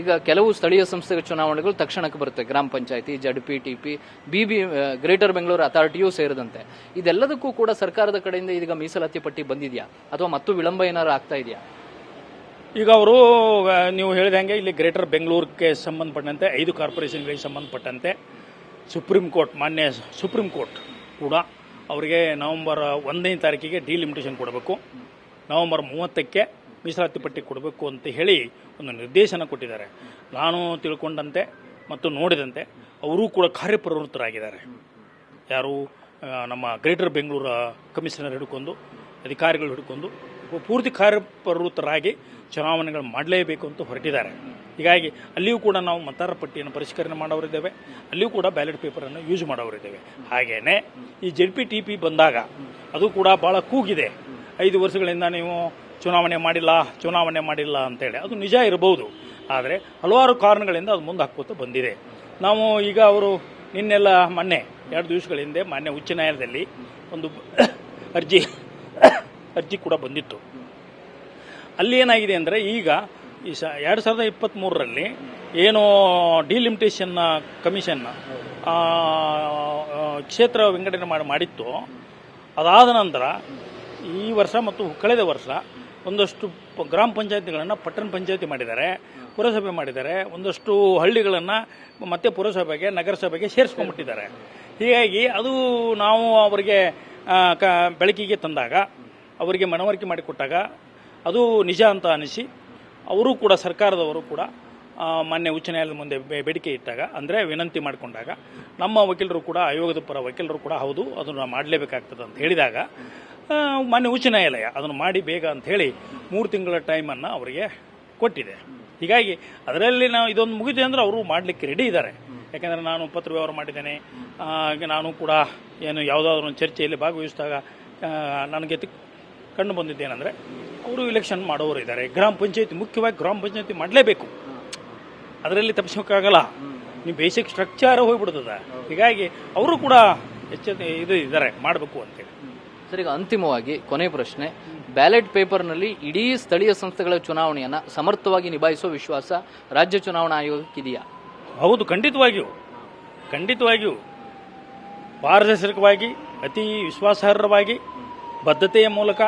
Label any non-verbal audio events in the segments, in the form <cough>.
ಈಗ ಕೆಲವು ಸ್ಥಳೀಯ ಸಂಸ್ಥೆಗಳ ಚುನಾವಣೆಗಳು ತಕ್ಷಣಕ್ಕೆ ಬರುತ್ತೆ. ಗ್ರಾಮ ಪಂಚಾಯತಿ Z P T P B B greater Bengaluru ಅಥಾರಿಟಿಯೂ ಸೇರಿದಂತೆ. ಇದೆಲ್ಲದಕ್ಕೂ ಕೂಡ ಸರ್ಕಾರದ ಕಡೆಯಿಂದ ಈಗ ಮೀಸಲಾತಿ ಪಟ್ಟಿ ಬಂದಿದೆಯಾ? ಅಥವಾ ಮತ್ತು ವಿಳಂಬ ಏನಾದ್ರು ಆಗ್ತಾ ಇದೆಯಾ? ಈಗ ಅವರು ನೀವು ಹೇಳಿದಂಗೆ ಇಲ್ಲಿ ಗ್ರೇಟರ್ ಬೆಂಗಳೂರಿಗೆ ಸಂಬಂಧಪಟ್ಟಂತೆ, ಐದು ಕಾರ್ಪೊರೇಷನ್ಗಳಿಗೆ ಸಂಬಂಧಪಟ್ಟಂತೆ ಸುಪ್ರೀಂ ಕೋರ್ಟ್, ಮಾನ್ಯ ಸುಪ್ರೀಂ ಕೋರ್ಟ್ ಕೂಡ ಅವರಿಗೆ ನವೆಂಬರ್ ಒಂದನೇ ತಾರೀಕಿಗೆ ಡಿಲಿಮಿಟೇಷನ್ ಕೊಡಬೇಕು. ನವೆಂಬರ್ ಮೂವತ್ತಕ್ಕೆ ಮೀಸಲಾತಿ ಪಟ್ಟಿ ಕೊಡಬೇಕು ಅಂತ ಹೇಳಿ ಒಂದು ನಿರ್ದೇಶನ ಕೊಟ್ಟಿದ್ದಾರೆ. ನಾನು ತಿಳ್ಕೊಂಡಂತೆ ಮತ್ತು ನೋಡಿದಂತೆ ಅವರೂ ಕೂಡ ಕಾರ್ಯಪ್ರವೃತ್ತರಾಗಿದ್ದಾರೆ. ಯಾರು ನಮ್ಮ ಗ್ರೇಟರ್ ಬೆಂಗಳೂರು ಕಮಿಷನರ್ ಹಿಡ್ಕೊಂಡು, ಅಧಿಕಾರಿಗಳು ಹಿಡ್ಕೊಂಡು ಪೂರ್ತಿ ಕಾರ್ಯಪ್ರವೃತ್ತರಾಗಿ ಚುನಾವಣೆಗಳು ಮಾಡಲೇಬೇಕು ಅಂತ ಹೊರಟಿದ್ದಾರೆ. ಹೀಗಾಗಿ ಅಲ್ಲಿಯೂ ಕೂಡ ನಾವು ಮತದಾರರ ಪಟ್ಟಿಯನ್ನು ಪರಿಷ್ಕರಣೆ ಮಾಡೋರಿದ್ದೇವೆ. ಅಲ್ಲಿಯೂ ಕೂಡ ಬ್ಯಾಲೆಟ್ ಪೇಪರನ್ನು ಯೂಸ್ ಮಾಡೋರಿದ್ದೇವೆ. ಹಾಗೆಯೇ ಈ ಜೆಡ್ ಪಿ, ಟಿ ಪಿ ಬಂದಾಗ ಅದು ಕೂಡ ಭಾಳ ಕೂಗಿದೆ. ಐದು ವರ್ಷಗಳಿಂದ ನೀವು ಚುನಾವಣೆ ಮಾಡಿಲ್ಲ ಚುನಾವಣೆ ಮಾಡಿಲ್ಲ ಅಂತೇಳಿ. ಅದು ನಿಜ ಇರಬಹುದು. ಆದರೆ ಹಲವಾರು ಕಾರಣಗಳಿಂದ ಅದು ಮುಂದೆ ಹಾಕ್ಕೋತ ಬಂದಿದೆ. ನಾವು ಈಗ ಅವರು ನಿನ್ನೆಲ್ಲ ಮೊನ್ನೆ ಎರಡು ದಿವಸಗಳ ಹಿಂದೆ ಮಾನ್ಯ ಉಚ್ಚ ನ್ಯಾಯಾಲಯದಲ್ಲಿ ಒಂದು <coughs> ಅರ್ಜಿ <coughs> ಅರ್ಜಿ ಕೂಡ ಬಂದಿತ್ತು. ಅಲ್ಲಿ ಏನಾಗಿದೆ ಅಂದರೆ ಈಗ ಈ ಸ ಎರಡು ಸಾವಿರದ ಇಪ್ಪತ್ತ್ಮೂರರಲ್ಲಿ ಏನು ಡಿಲಿಮಿಟೇಷನ್ ಕಮಿಷನ್ ಆ, ಆ, ಕ್ಷೇತ್ರ ವಿಂಗಡಣೆ ಮಾಡಿ ಮಾಡಿತ್ತು. ಅದಾದ ನಂತರ ಈ ವರ್ಷ ಮತ್ತು ಕಳೆದ ವರ್ಷ ಒಂದಷ್ಟು ಗ್ರಾಮ ಪಂಚಾಯತಿಗಳನ್ನು ಪಟ್ಟಣ ಪಂಚಾಯತಿ ಮಾಡಿದ್ದಾರೆ, ಪುರಸಭೆ ಮಾಡಿದ್ದಾರೆ, ಒಂದಷ್ಟು ಹಳ್ಳಿಗಳನ್ನು ಮತ್ತೆ ಪುರಸಭೆಗೆ, ನಗರಸಭೆಗೆ ಸೇರಿಸ್ಕೊಂಡ್ಬಿಟ್ಟಿದ್ದಾರೆ. ಹೀಗಾಗಿ ಅದು ನಾವು ಅವರಿಗೆ ಕ, ಬೆಳಕಿಗೆ ತಂದಾಗ, ಅವರಿಗೆ ಮನವರಿಕೆ ಮಾಡಿಕೊಟ್ಟಾಗ ಅದು ನಿಜ ಅಂತ ಅನಿಸಿ, ಅವರು ಕೂಡ ಸರ್ಕಾರದವರು ಕೂಡ ಮಾನ್ಯ ಉಚ್ಚ ನ್ಯಾಯಾಲಯದ ಮುಂದೆ ಬೇಡಿಕೆ ಇಟ್ಟಾಗ, ಅಂದರೆ ವಿನಂತಿ ಮಾಡಿಕೊಂಡಾಗ, ನಮ್ಮ ವಕೀಲರು ಕೂಡ, ಆಯೋಗದ ಪರ ವಕೀಲರು ಕೂಡ ಹೌದು, ಅದನ್ನು ಮಾಡಲೇಬೇಕಾಗ್ತದೆ ಅಂತ ಹೇಳಿದಾಗ ಮಾನ್ಯ ಉಚ್ಚ ನ್ಯಾಯಾಲಯ ಅದನ್ನು ಮಾಡಿ ಬೇಗ ಅಂತ ಹೇಳಿ ಮೂರು ತಿಂಗಳ ಟೈಮನ್ನು ಅವರಿಗೆ ಕೊಟ್ಟಿದೆ. ಹೀಗಾಗಿ ಅದರಲ್ಲಿ ನಾವು ಇದೊಂದು ಮುಗಿದೆ ಅಂದರೆ ಅವರು ಮಾಡಲಿಕ್ಕೆ ರೆಡಿ ಇದ್ದಾರೆ. ಯಾಕೆಂದರೆ ನಾನು ಪತ್ರ ವ್ಯವಹಾರ ಮಾಡಿದ್ದೇನೆ. ನಾನು ಕೂಡ ಏನು ಯಾವುದಾದ್ರೂ ಒಂದು ಚರ್ಚೆಯಲ್ಲಿ ಭಾಗವಹಿಸಿದಾಗ ನನಗೆ ಕಂಡು ಬಂದಿದ್ದೇನೆಂದರೆ ಅವರು ಇಲೆಕ್ಷನ್ ಮಾಡೋರು ಇದ್ದಾರೆ. ಗ್ರಾಮ ಪಂಚಾಯತಿ ಮುಖ್ಯವಾಗಿ ಗ್ರಾಮ ಪಂಚಾಯತಿ ಮಾಡಲೇಬೇಕು. ಅದರಲ್ಲಿ ತಪ್ಪಿಸೋಕ್ಕಾಗಲ್ಲ ನೀವು ಬೇಸಿಕ್ ಸ್ಟ್ರಕ್ಚರ್ ಹೋಗ್ಬಿಡ್ತದೆ. ಹೀಗಾಗಿ ಅವರು ಕೂಡ ಎಚ್ಚೆತ್ತ ಇದು ಇದ್ದಾರೆ, ಮಾಡಬೇಕು ಅಂತೇಳಿ ಸರ್ ಈಗ ಅಂತಿಮವಾಗಿ ಕೊನೆ ಪ್ರಶ್ನೆ. ಬ್ಯಾಲೆಟ್ ಪೇಪರ್ನಲ್ಲಿ ಇಡೀ ಸ್ಥಳೀಯ ಸಂಸ್ಥೆಗಳ ಚುನಾವಣೆಯನ್ನು ಸಮರ್ಥವಾಗಿ ನಿಭಾಯಿಸುವ ವಿಶ್ವಾಸ ರಾಜ್ಯ ಚುನಾವಣಾ ಆಯೋಗಕ್ಕಿದೆಯಾ? ಹೌದು ಖಂಡಿತವಾಗಿಯೂ. ಖಂಡಿತವಾಗಿಯೂ. ಪಾರದರ್ಶಕವಾಗಿ ಅತಿ ವಿಶ್ವಾಸಾರ್ಹವಾಗಿ ಬದ್ಧತೆಯ ಮೂಲಕ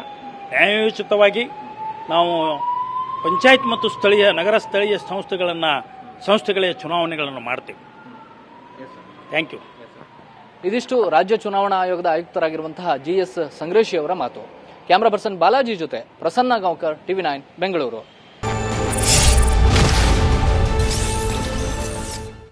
ನ್ಯಾಯೋಚಿತವಾಗಿ ನಾವು ಪಂಚಾಯತ್ ಮತ್ತು ಸ್ಥಳೀಯ ನಗರ ಸ್ಥಳೀಯ ಸಂಸ್ಥೆಗಳನ್ನು ಸಂಸ್ಥೆಗಳ ಚುನಾವಣೆಗಳನ್ನು ಮಾಡ್ತೇವೆ. ಥ್ಯಾಂಕ್ ಯು ಇದಿಷ್ಟು ರಾಜ್ಯ ಚುನಾವಣಾ ಆಯೋಗದ ಆಯುಕ್ತರಾಗಿರುವಂತಹ ಜಿ ಎಸ್ ಸಂಗ್ರೇಶಿ ಅವರ ಮಾತು. ಕ್ಯಾಮರಾ ಪರ್ಸನ್ ಬಾಲಾಜಿ ಜೊತೆ ಪ್ರಸನ್ನ ಗಾಂವ್ಕರ್, ಟಿವಿ ನೈನ್, ಬೆಂಗಳೂರು.